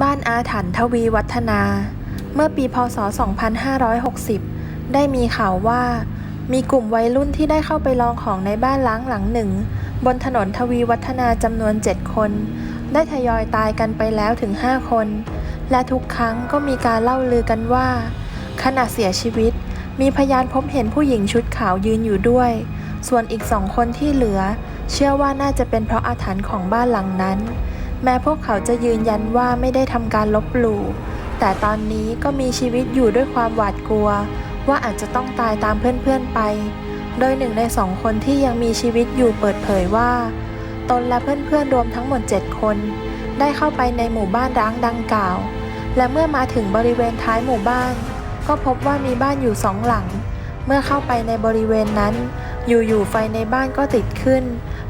บ้านอาถรรพ์ทวีวัฒนา เมื่อปีพศ 2560 ได้มีข่าวว่า มีกลุ่มวัยรุ่นที่ได้เข้าไปลองของในบ้านล้างหลังหนึ่ง บนถนนทวีวัฒนาจำนวน 7 คน ได้ทยอยตายกันไปแล้วถึง 5 คน และทุกครั้งก็มีการเล่าลือกันว่า ขณะเสียชีวิต มีพยานพบเห็นผู้หญิงชุดขาวยืนอยู่ด้วย ส่วนอีกสองคนที่เหลือ เชื่อว่าน่าจะเป็นเพราะอาถรรพ์ของบ้านหลังนั้น แม้พวกเขาจะยืนยันว่าไม่ได้ทำการลบหลู่ แต่ตอนนี้ก็มีชีวิตอยู่ด้วยความหวาดกลัว ว่าอาจจะต้องตายตามเพื่อนๆไป โดยหนึ่งในสองคนที่ยังมีชีวิตอยู่เปิดเผยว่า ตนและเพื่อนๆรวมทั้งหมด 7 คน ได้เข้าไปในหมู่บ้านร้างดังกล่าว และเมื่อมาถึงบริเวณท้ายหมู่บ้าน ก็พบว่ามีบ้านอยู่สองหลัง เมื่อเข้าไปในบริเวณนั้น อยู่ๆไฟในบ้านก็ติดขึ้น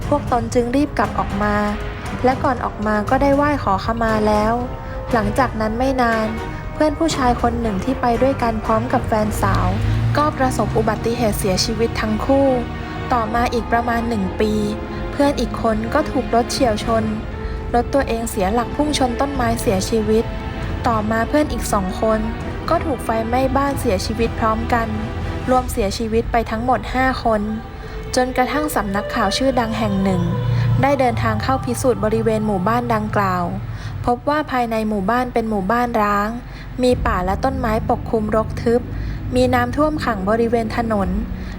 พวกตนจึงรีบกลับออกมา และก่อนออกมาก็ได้ไหว้ขอขมาแล้ว หลังจากนั้นไม่นาน เพื่อนผู้ชายคนหนึ่งที่ไปด้วยกันพร้อมกับแฟนสาว ก็ประสบอุบัติเหตุเสียชีวิตทั้งคู่ ต่อมาอีกประมาณหนึ่งปี เพื่อนอีกคนก็ถูกรถเฉียวชน รถตัวเองเสียหลักพุ่งชนต้นไม้เสียชีวิต ต่อมาเพื่อนอีกสองคน ก็ถูกไฟไหม้บ้านเสียชีวิตพร้อมกัน รวมเสียชีวิตไปทั้งหมด 5 คนจนกระทั่งสำนักข่าวชื่อดังแห่งหนึ่ง ได้เดินทางเข้าพิสูจน์บริเวณหมู่บ้านดังกล่าว พบว่าภายในหมู่บ้านเป็นหมู่บ้านร้าง มีป่าและต้นไม้ปกคลุมรกทึบ มีน้ำท่วมขังบริเวณถนน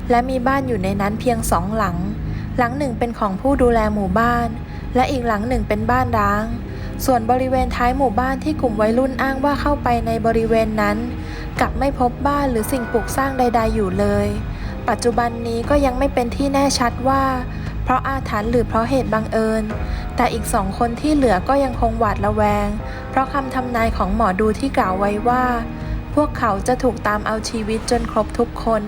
และมีบ้านอยู่ในนั้นเพียงสองหลัง หลังหนึ่งเป็นของผู้ดูแลหมู่บ้าน และอีกหลังหนึ่งเป็นบ้านร้าง ส่วนบริเวณท้ายหมู่บ้านที่กลุ่มวัยรุ่นอ้างว่าเข้าไปในบริเวณนั้น กลับไม่พบบ้านหรือสิ่งปลูกสร้างใด ๆ อยู่เลย ปัจจุบันนี้ก็ยังไม่เป็นที่แน่ชัดว่า เพราะอาถรรพ์หรือเพราะเหตุบังเอิญ แต่อีกสองคนที่เหลือก็ยังคงหวาดระแวง เพราะคำทำนายของหมอดูที่กล่าวไว้ว่า พวกเขาจะถูกตามเอาชีวิตจนครบทุกคน